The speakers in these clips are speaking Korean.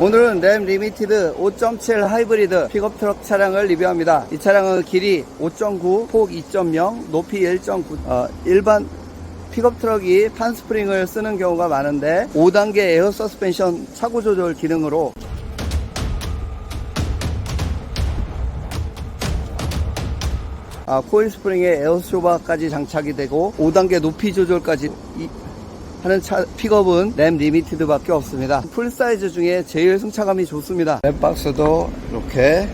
오늘은 램 리미티드 5.7 하이브리드 픽업 트럭 차량을 리뷰합니다. 이 차량은 길이 5.9, 폭 2.0, 높이 1.9, 어, 일반 픽업 트럭이 판스프링을 쓰는 경우가 많은데 5단계 에어 서스펜션 차고 조절 기능으로 아, 코일 스프링에 에어 쇼바까지 장착이 되고 5단계 높이 조절까지 이- 하는 차 픽업은 램 리미티드밖에 없습니다. 풀 사이즈 중에 제일 승차감이 좋습니다. 램 박스도 이렇게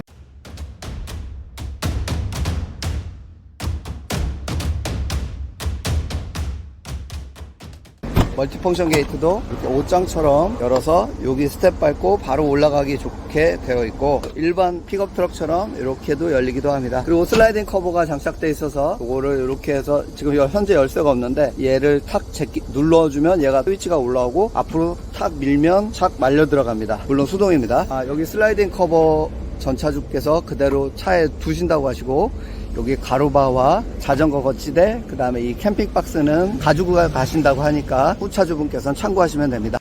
멀티펑션 게이트도 이렇게 옷장처럼 열어서 여기 스텝 밟고 바로 올라가기 좋게 되어 있고 일반 픽업 트럭처럼 이렇게도 열리기도 합니다. 그리고 슬라이딩 커버가 장착되어 있어서 그거를 이렇게 해서 지금 열- 현재 열쇠가 없는데 얘를 탁 제끼, 눌러주면 얘가 스위치가 올라오고 앞으로 탁 밀면 착 말려 들어갑니다. 물론 수동입니다. 아, 여기 슬라이딩 커버 전차주께서 그대로 차에 두신다고 하시고 여기 가로바와 자전거 거치대 그 다음에 이 캠핑 박스는 가지고 가- 가신다고 하니까 후차주분께서는 참고하시면 됩니다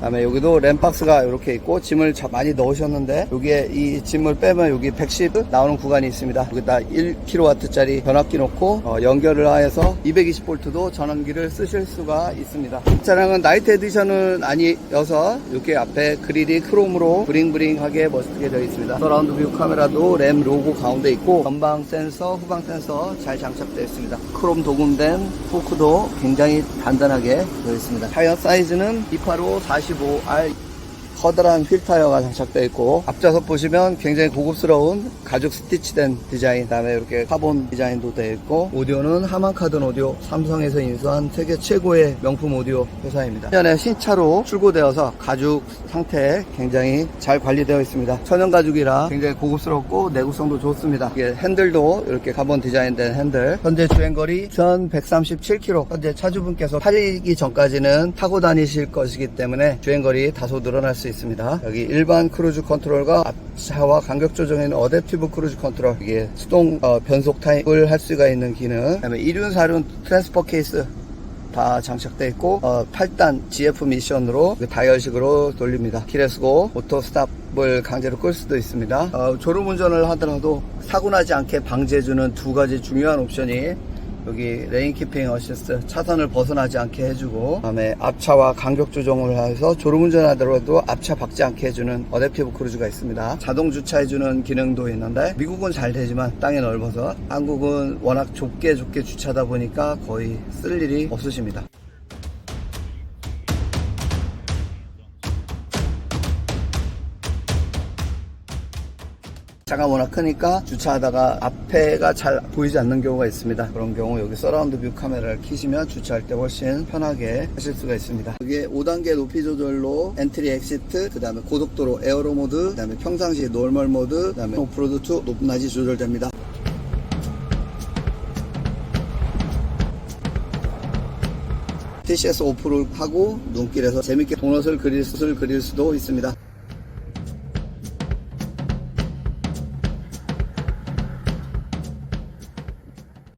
다음에 여기도 램박스가 이렇게 있고 짐을 자- 많이 넣으셨는데 여기에 이 짐을 빼면 여기 110 나오는 구간이 있습니다. 여기다 1kW짜리 변압기 놓고 어, 연결을 하여서 220V도 전원기를 쓰실 수가 있습니다. 이 차량은 나이트 에디션은 아니어서 이렇게 앞에 그릴이 크롬으로 브링브링하게 멋지게 되어 있습니다. 서라운드 뷰 카메라도 램 로고 가운데 있고 전방 센서, 후방 센서 잘 장착되어 있습니다. 크롬 도금된 포크도 굉장히 단단하게 되어 있습니다. 타이어 사이즈는 285 45R 커다란 휠 타이어가 장착되어 있고 앞좌석 보시면 굉장히 고급스러운 가죽 스티치된 디자인 그다음에 이렇게 카본 디자인도 되어 있고 오디오는 하만카든 오디오 삼성에서 인수한 세계 최고의 명품 오디오 회사입니다. 현재 신차로 출고되어서 가죽 상태 굉장히 잘 관리되어 있습니다. 천연 가죽이라 굉장히 고급스럽고 내구성도 좋습니다. 이게 핸들도 이렇게 카본 디자인된 핸들. 현재 주행거리 1137km 현재 차주분께서 팔기 전까지는 타고 다니실 것이기 때문에 주행거리 다소 늘어날 수 있습니다. 여기 일반 크루즈 컨트롤과 앞차와 간격 조정에는 어댑티브 크루즈 컨트롤 이게 수동 어, 변속 타입을 할 수가 있는 기능 그다음에 1륜 4륜 트랜스퍼 케이스 다 장착되어 있고 어, 8단 GF 미션으로 그 다이얼식으로 돌립니다. 키레스고 오토 스탑을 강제로 끌 수도 있습니다. 어, 졸음 운전을 하더라도 사고 나지 않게 방지해주는 두 가지 중요한 옵션이 여기 레인 키핑 어시스트 차선을 벗어나지 않게 해주고 그다음에 앞차와 간격 조정을 해서 졸음 운전하더라도 앞차 박지 않게 해주는 어댑티브 크루즈가 있습니다. 자동 주차해주는 기능도 있는데 미국은 잘 되지만 땅이 넓어서 한국은 워낙 좁게 좁게 주차하다 보니까 거의 쓸 일이 없으십니다. 차가 워낙 크니까 주차하다가 앞에가 잘 보이지 않는 경우가 있습니다. 그런 경우 여기 서라운드 뷰 카메라를 키시면 주차할 때 훨씬 편하게 하실 수가 있습니다. 여기에 5단계 높이 조절로 엔트리 엑시트, 그 다음에 고속도로 에어로 모드, 그 다음에 평상시 노멀 모드, 그 다음에 오프로드 투 높낮이 조절됩니다. TCS 오프를 하고 눈길에서 재밌게 도넛을 그릴, 수, 그릴 수도 있습니다.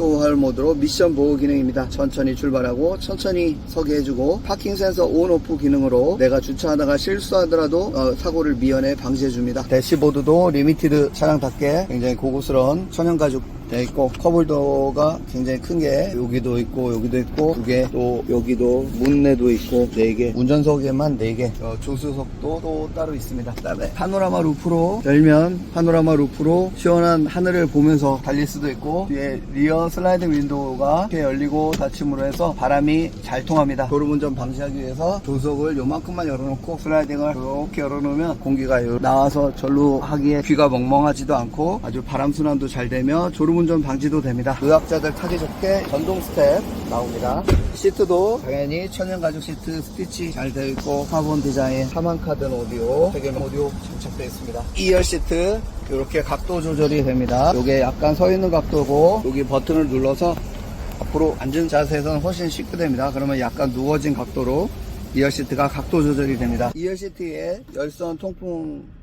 할 모드로 미션 보호 기능입니다. 천천히 출발하고 천천히 서게 해주고 파킹 센서 온 오프 기능으로 내가 주차하다가 실수하더라도 어, 사고를 미연에 방지해줍니다. 대시보드도 리미티드 차량답게 굉장히 고급스러운 천연 가죽 돼 있고 컵홀더가 굉장히 큰 게 여기도 있고 여기도 있고 두 개 또 여기도 문내도 있고 네 개 운전석에만 네개 어, 조수석도 또 따로 있습니다. 그 다음에 파노라마 루프로 열면 파노라마 루프로 시원한 하늘을 보면서 달릴 수도 있고 뒤에 리어 슬라이딩 윈도우가 이렇게 열리고 닫힘으로 해서 바람이 잘 통합니다. 졸음운전 방지하기 위해서 조석을 요만큼만 열어놓고 슬라이딩을 이렇게 열어놓으면 공기가 요- 나와서 절로 하기에 귀가 멍멍하지도 않고 아주 바람 순환도 잘 되며 졸음 운전 방지도 됩니다. 의학자들 타기 좋게 전동 스텝 나옵니다. 시트도 당연히 천연 가죽 시트 스티치 잘 되어 있고 카본 디자인 하만카든 오디오 세계 오디오 장착되어 있습니다. 2열 시트 이렇게 각도 조절이 됩니다. 이게 약간 서 있는 각도고 여기 버튼을 눌러서 앞으로 앉은 자세에서는 훨씬 쉽게 됩니다. 그러면 약간 누워진 각도로 이열 시트가 각도 조절이 됩니다. 이열 시트에 열선 통풍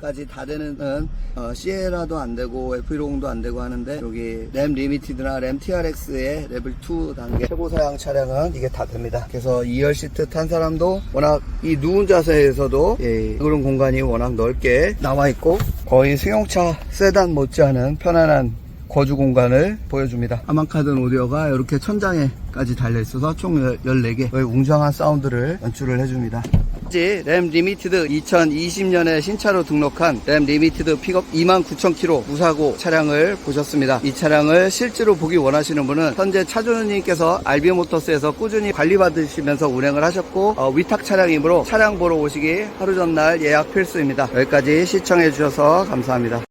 까지 다 되는 어, 시에라도 안 되고 F150도 안 되고 하는데 여기 램 리미티드나 램 TRX의 레벨 2 단계 최고 사양 차량은 이게 다 됩니다. 그래서 2열 시트 탄 사람도 워낙 이 누운 자세에서도 예, 그런 공간이 워낙 넓게 나와 있고 거의 승용차 세단 못지않은 편안한 거주 공간을 보여줍니다. 아만카든 오디오가 이렇게 천장에까지 달려 있어서 총 14개의 웅장한 사운드를 연출을 해줍니다. 램 리미티드 2020년에 신차로 등록한 램 리미티드 픽업 29,000km 무사고 차량을 보셨습니다. 이 차량을 실제로 보기 원하시는 분은 현재 차주님께서 RB 모터스에서 꾸준히 관리받으시면서 운행을 하셨고 어, 위탁 차량이므로 차량 보러 오시기 하루 전날 예약 필수입니다. 여기까지 시청해 주셔서 감사합니다.